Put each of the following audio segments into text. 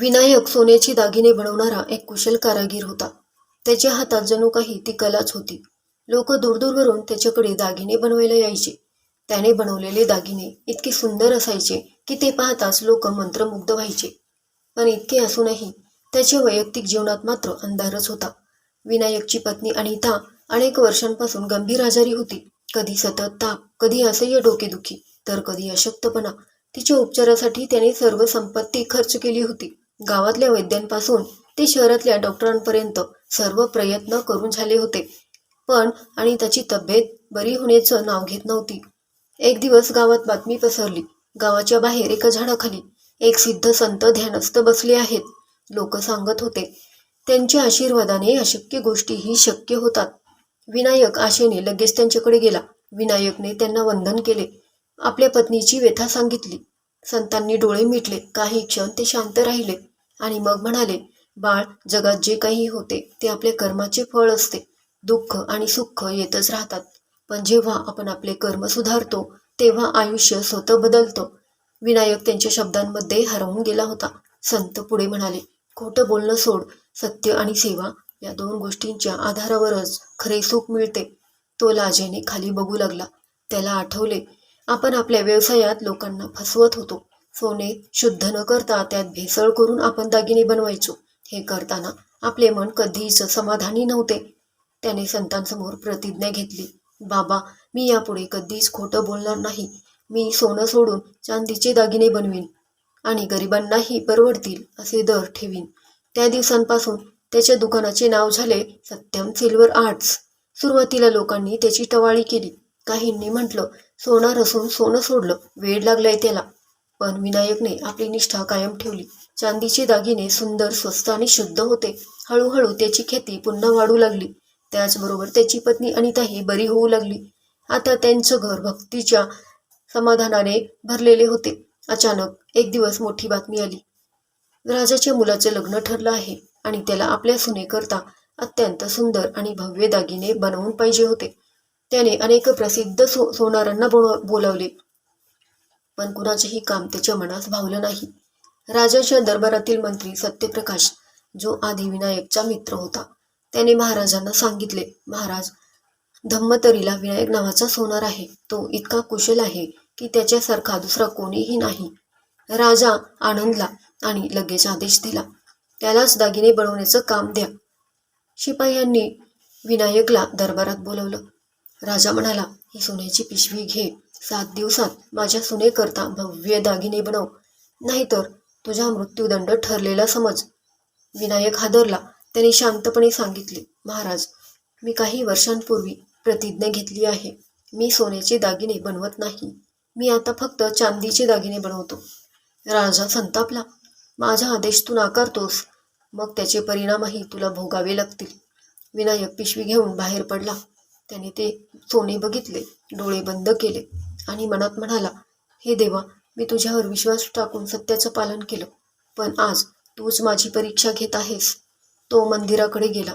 विनायक सोन्याची दागिने बनवणारा एक कुशल कारागीर होता. त्याच्या हातात जणू काही ती कलाच होती. लोक दूरदूरवरून त्याच्याकडे दागिने बनवायला यायचे. त्याने बनवलेले दागिने इतके सुंदर असायचे की ते पाहताच लोक मंत्रमुग्ध व्हायचे. पण इतके असूनही त्याच्या वैयक्तिक जीवनात मात्र अंधारच होता. विनायकची पत्नी अनिता अनेक वर्षांपासून गंभीर आजारी होती. कधी सतत ताप कधी असह्य डोकेदुखी तर कधी अशक्तपणा. तिच्या उपचारासाठी त्याने सर्व संपत्ती खर्च केली होती. गावातल्या वैद्यांपासून ते शहरातल्या डॉक्टरांपर्यंत सर्व प्रयत्न करून झाले होते. पण आणि त्याची तब्येत बरी होण्याचं नाव घेत नव्हती. एक दिवस गावात बातमी पसरली. गावाच्या बाहेर एका झाडाखाली एक सिद्ध संत ध्यानस्थ बसले आहेत. लोक सांगत होते त्यांच्या आशीर्वादाने अशक्य गोष्टीही शक्य होतात. विनायक आशेने लगेच त्यांच्याकडे गेला. विनायकने त्यांना वंदन केले. आपल्या पत्नीची व्यथा सांगितली. संतांनी डोळे मिटले काही क्षण ते शांत राहिले आणि मग म्हणाले बाळ जगात जे काही होते ते आपल्या कर्माचे फळ असते. दुःख आणि सुख येतच राहतात. पण जेव्हा आपण आपले कर्म सुधारतो तेव्हा आयुष्य स्वतः बदलतं. विनायक त्यांच्या शब्दांमध्ये हरवून गेला होता. संत पुढे म्हणाले खोटं बोलणं सोड. सत्य आणि सेवा या दोन गोष्टींच्या आधारावरच खरे सुख मिळते. तो लाजेने खाली बघू लागला. त्याला आठवले आपण आपल्या व्यवसायात लोकांना फसवत होतो. सोने शुद्ध न करता त्यात भेसळ करून आपण दागिने बनवायचो. हे करताना आपले मन कधीच समाधानी नव्हते. त्याने संतांसमोर प्रतिज्ञा घेतली. बाबा मी यापुढे कधीच खोटं बोलणार नाही. मी सोनं सोडून चांदीचे दागिने बनवीन आणि गरिबांनाही परवडतील असे दर ठेवीन. त्या दिवसांपासून त्याच्या दुकानाचे नाव झाले सत्यम सिल्वर आर्ट्स. सुरुवातीला लोकांनी त्याची टवाळी केली. काहींनी म्हटलं सोनार असून सोनं सोडलं. वेळ लागलाय त्याला. पण विनायकने आपली निष्ठा कायम ठेवली. चांदीचे दागिने सुंदर स्वस्त आणि शुद्ध होते. हळूहळू त्याची ख्याती पुन्हा वाढू लागली. त्याचबरोबर त्याची पत्नी अनिताही बरी होऊ लागली. आता त्यांचं घर भक्तीच्या समाधानाने भरलेले होते. अचानक एक दिवस मोठी बातमी आली. राजाच्या मुलाचं लग्न ठरलं आहे आणि त्याला आपल्या सुनेकरता अत्यंत सुंदर आणि भव्य दागिने बनवून पाहिजे होते. त्याने अनेक प्रसिद्ध सो सोनारांना बोल बोलावले. पण कुणाचेही काम त्याच्या मनास भावलं नाही. राजाच्या दरबारातील मंत्री सत्यप्रकाश जो आधी विनायकचा मित्र होता त्याने महाराजांना सांगितले महाराज धम्मतरीला विनायक नावाचा सोनार आहे. तो इतका कुशल आहे की त्याच्यासारखा दुसरा कोणीही नाही. राजा आनंदला आणि लगेच आदेश दिला त्यालाच दागिने बनवण्याचं काम द्या. शिपायांनी विनायकला दरबारात बोलवलं. राजा म्हणाला ही सोन्याची पिशवी घे. सात दिवसात माझ्या सुनेकरता भव्य दागिने बनव. नाहीतर तुझा मृत्यूदंड ठरलेला समज. विनायक हादरला. त्याने शांतपणे सांगितले महाराज मी काही वर्षांपूर्वी प्रतिज्ञा घेतली आहे. मी सोन्याचे दागिने बनवत नाही. मी आता फक्त चांदीचे दागिने बनवतो. राजा संतापला माझा आदेश तू नाकारतोस. मग त्याचे परिणामही तुला भोगावे लागतील. विनायक पिशवी घेऊन बाहेर पडला. त्याने ते सोने बघितले डोळे बंद केले आणि मनात म्हणाला हे देवा मी तुझ्यावर विश्वास टाकून सत्याचं पालन केलं पण आज तूच माझी परीक्षा घेत आहेस. तो मंदिराकडे गेला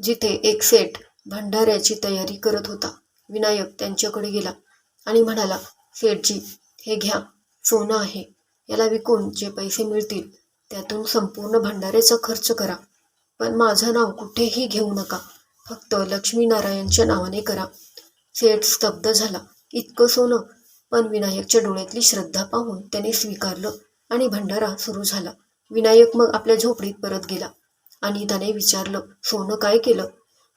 जिथे एक सेठ भंडाऱ्याची तयारी करत होता. विनायक त्यांच्याकडे गेला आणि म्हणाला सेठजी हे घ्या सोनं आहे. याला विकून जे पैसे मिळतील त्यातून संपूर्ण भंडाऱ्याचा खर्च करा. पण माझं नाव कुठेही घेऊ नका. फक्त लक्ष्मीनारायणच्या नावाने करा. सेठ स्तब्ध झाला. इतकं सोनं. पण विनायकच्या डोळ्यातली श्रद्धा पाहून त्याने स्वीकारलं आणि भंडारा सुरू झाला. विनायक मग आपल्या झोपडीत परत गेला आणि त्याने विचारलं सोनं काय केलं?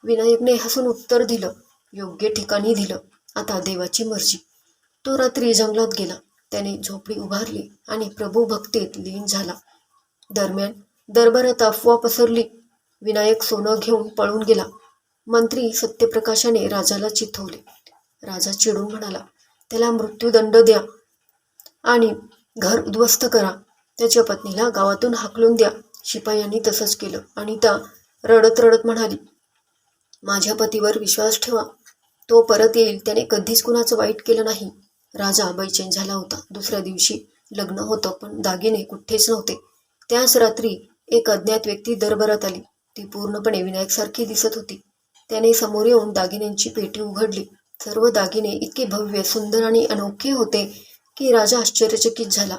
विनायकने हसून उत्तर दिलं योग्य ठिकाणी दिलं. आता देवाची मर्जी. तो रात्री जंगलात गेला. त्याने झोपडी उभारली आणि प्रभू भक्तीत लीन झाला. दरम्यान दरबारात अफवा पसरली. विनायक सोनं घेऊन पळून गेला. मंत्री सत्यप्रकाशाने राजाला चिथवले. राजा चिडून म्हणाला त्याला मृत्यूदंड द्या आणि घर उद्ध्वस्त करा. त्याच्या पत्नीला गावातून हाकलून द्या. शिपायांनी तसंच केलं आणि त्या रडत रडत म्हणाली माझ्या पतीवर विश्वास ठेवा. तो परत येईल त्याने कधीच कुणाचं वाईट केलं नाही. राजा बैचेन झाला होता. दुसऱ्या दिवशी लग्न होतं पण दागिने कुठेच नव्हते. त्याच रात्री एक अज्ञात व्यक्ती दरबारात आली. ती पूर्णपणे विनायकसारखी दिसत होती. त्याने समोर येऊन दागिन्यांची पेटी उघडली. सर्व दागिने इतके भव्य सुंदर आणि अनोखे होते की राजा आश्चर्यचकित झाला.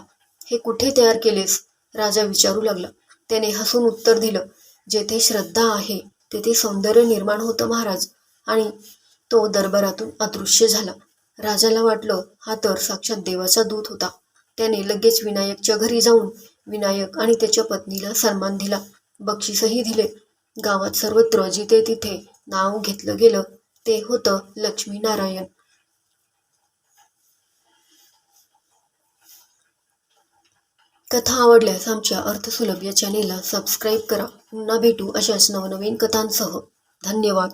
हे कुठे तयार केलेस? राजा विचारू लागला. त्याने हसून उत्तर दिलं जेथे श्रद्धा आहे तेथे सौंदर्य निर्माण होतं महाराज आणि तो दरबारातून अदृश्य झाला. राजाला वाटलं हा तर साक्षात देवाचा दूत होता. त्याने लगेच विनायकच्या घरी जाऊन विनायक आणि त्याच्या पत्नीला सन्मान दिला. बक्षीसही दिले. गावात सर्वत्र जिथे तिथे नाव घेतलं गेलं ते होतं लक्ष्मीनारायण. कथा आवडल्यास आमच्या अर्थसुलभ या चॅनेलला सबस्क्राईब करा. पुन्हा भेटू अशाच नवनवीन कथांसह. धन्यवाद.